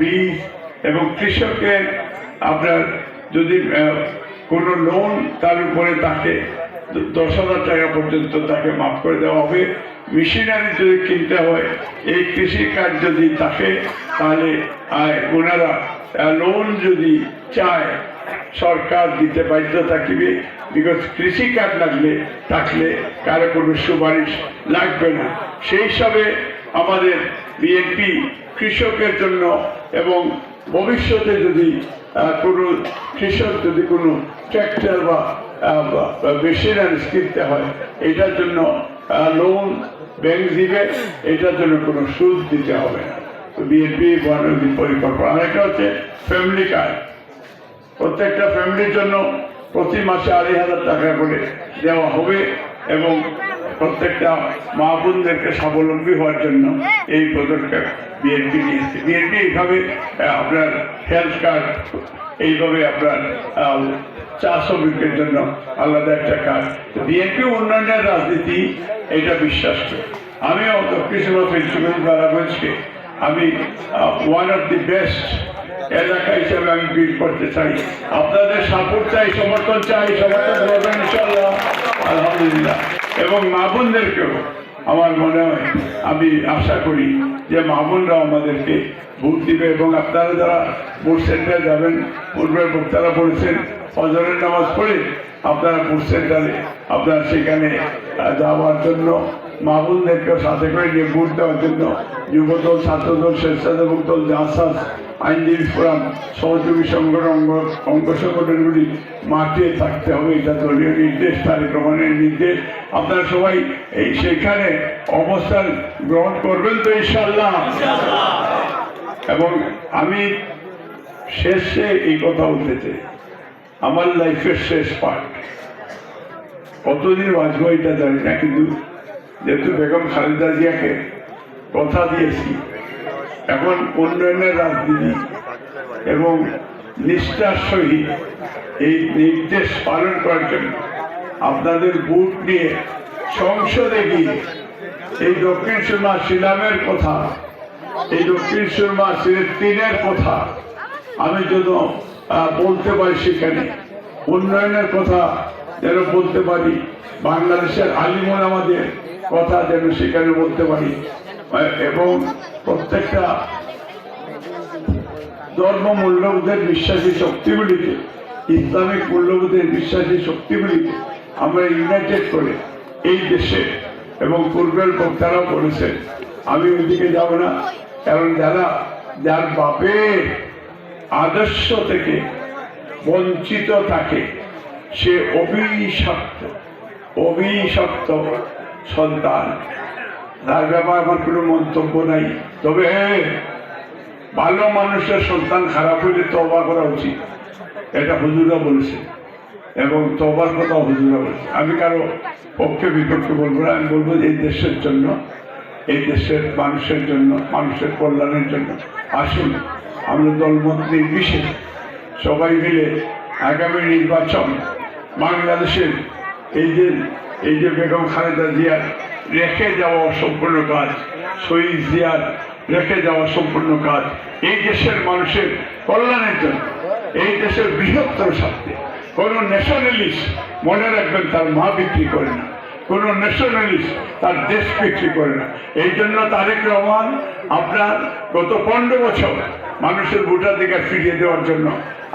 বীজ এবং কৃষকের আপনার যদি কোনো লোন তার উপরে তাকে দশ হাজার টাকা পর্যন্ত তাকে মাফ করে দেওয়া হবে। মেশিনারি যদি কিনতে হয়, এই কৃষি কাজ যদি থাকে তাহলে ওনারা লোন যদি চায়, সরকার দিতে বাধ্য থাকিবে। বিকজ কৃষি কাজ লাগলে, থাকলে কারও কোনো সুপারিশ লাগবে না। সেই হিসাবে আমাদের বিএনপি কৃষকের জন্য এবং ভবিষ্যতে যদি কোনো কৃষক যদি কোনো ট্র্যাক্টর বা মেশিনারিজ কিনতে হয়, এটার জন্য লোন ব্যাংক দিবে, এটার জন্য কোনো সুদ দিতে হবে না। বিএনপি বনবিধি পরিকল্পনা। আরেকটা হচ্ছে ফ্যামিলি কার্ড প্রত্যেকটা ফ্যামিলির জন্য প্রতি মাসে আড়াই হাজার টাকা করে দেওয়া হবে এবং প্রত্যেকটা মা বোনদেরকে স্বাবলম্বী হওয়ার জন্য এই পদক্ষেপ বিএনপি নিয়েছে বিএনপি এইভাবে আপনার হেলথ কার্ড এইভাবে আপনার চা শ্রমিকের জন্য আলাদা একটা কার্ড বিএনপি উন্নয়নের রাজনীতি এটা বিশ্বাস করি। আমিও দক্ষিণ প্রিন্সিপাল বারাগঞ্জকে আমি ওয়ান অফ দি বেস্ট এলাকা হিসেবে আমি বিল করতে চাই। আপনাদের সাপোর্ট চাই সমর্থন চাই সমর্থন করবেন ইনশাল্লাহ আলহামদুলিল্লাহ। এবং মা বোনদেরকেও আমার মনে হয় আমি আশা করি যে মা বোনরা আমাদেরকে ভোট দিবে এবং আপনারা যারা ভোট সেন্টারে যাবেন, পূর্বের বক্তারা বলেছেন, ফজরের নামাজ পড়ে আপনারা ভোট সেন্টারে, আপনারা সেখানে যাওয়ার জন্য মা বোনদেরকেও সাথে করে নিয়ে ভোট দেওয়ার জন্য যুবদল, ছাত্রদল, স্বেচ্ছাসেবক দল জাসাস আইনজীবী ফোরাম, সহযোগী সংগঠন অঙ্গ- সংগঠনগুলি মাঠে থাকতে হবে, এটা দলীয় নির্দেশ তার রহমানের নির্দেশ। আপনারা সবাই এই সেখানে অবস্থান গ্রহণ করবেন তো ইনশাল্লাহ এবং আমি শেষে এই কথা বলতে চাই, আমার লাইফের শেষ পার্ট কতদিন বাঁচবো এটা জানি না, কিন্তু যেহেতু বেগম খালেদা জিয়াকে কথা দিয়েছি এখন উন্নয়নের রাজনীতি এবং নিষ্ঠার সহিত এই নির্দেশ পালন করার জন্য আপনাদের বুট নিয়ে, সংসদে গিয়ে এই দক্ষিণ সুরমা শিলামের কথা, এই দক্ষিণ সুরমা তিনের কথা আমি যেন বলতে পারি সেখানে। উন্নয়নের কথা যেন বলতে পারি, বাংলাদেশের আলিমন আমাদের কথা যেন সেখানে বলতে পারি। এবং প্রত্যেকটা ধর্ম মূল্যবোধের বিশ্বাসী শক্তিগুলিকে, ইসলামিক মূল্যবোধের বিশ্বাসী শক্তিগুলিকে আমরা ইউনাইটেড করে এই দেশে এবং পূর্বের বক্তারাও বলেছেন, আমি ওইদিকে যাব না। কারণ যারা, যার বাপের আদর্শ থেকে বঞ্চিত থাকে, সে অভিশপ্ত অভিশপ্ত সন্তান। তার ব্যাপারে আমার কোনো মন্তব্য নাই। তবে ভালো মানুষের সন্তান খারাপ হইলে তবা করা উচিত। এটা হুজুরা বলেছে। এবং তবার কথা হুজুরা বলেছে। আমি কারও পক্ষে বিপক্ষে বলব না। আমি বলব এই দেশের জন্য, এই দেশের মানুষের জন্য, মানুষের কল্যাণের জন্য আসুন। আমরা দলমত নির্বিশেষে সবাই মিলে আগামী নির্বাচন বাংলাদেশের এই যে এই যে বেগম খালেদা জিয়ার রেখে যাওয়া সম্পূর্ণ কাজ। শহীদ জিয়ার রেখে যাওয়া সম্পূর্ণ কাজ। এই দেশের মানুষের কল্যাণের জন্য, এই দেশের বৃহত্তর স্বার্থে কোনো ন্যাশনালিস্ট মনে রাখবেন তার মা বিক্রি করে না। কোন ন্যাশনালিস্ট তার দেশ বিক্রি করে না। এই জন্য তারেক রহমান আপনার গত পনেরো বছর মানুষের ভোটাধিকার ফিরিয়ে দেওয়ার জন্য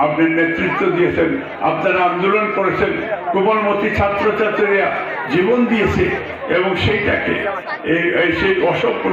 আপনি নেতৃত্ব দিয়েছেন, আপনারা আন্দোলন করেছেন, কোমলমতি ছাত্রছাত্রীরা জীবন দিয়েছে এবং সেইটাকে এই সেই অসম্পূর্ণ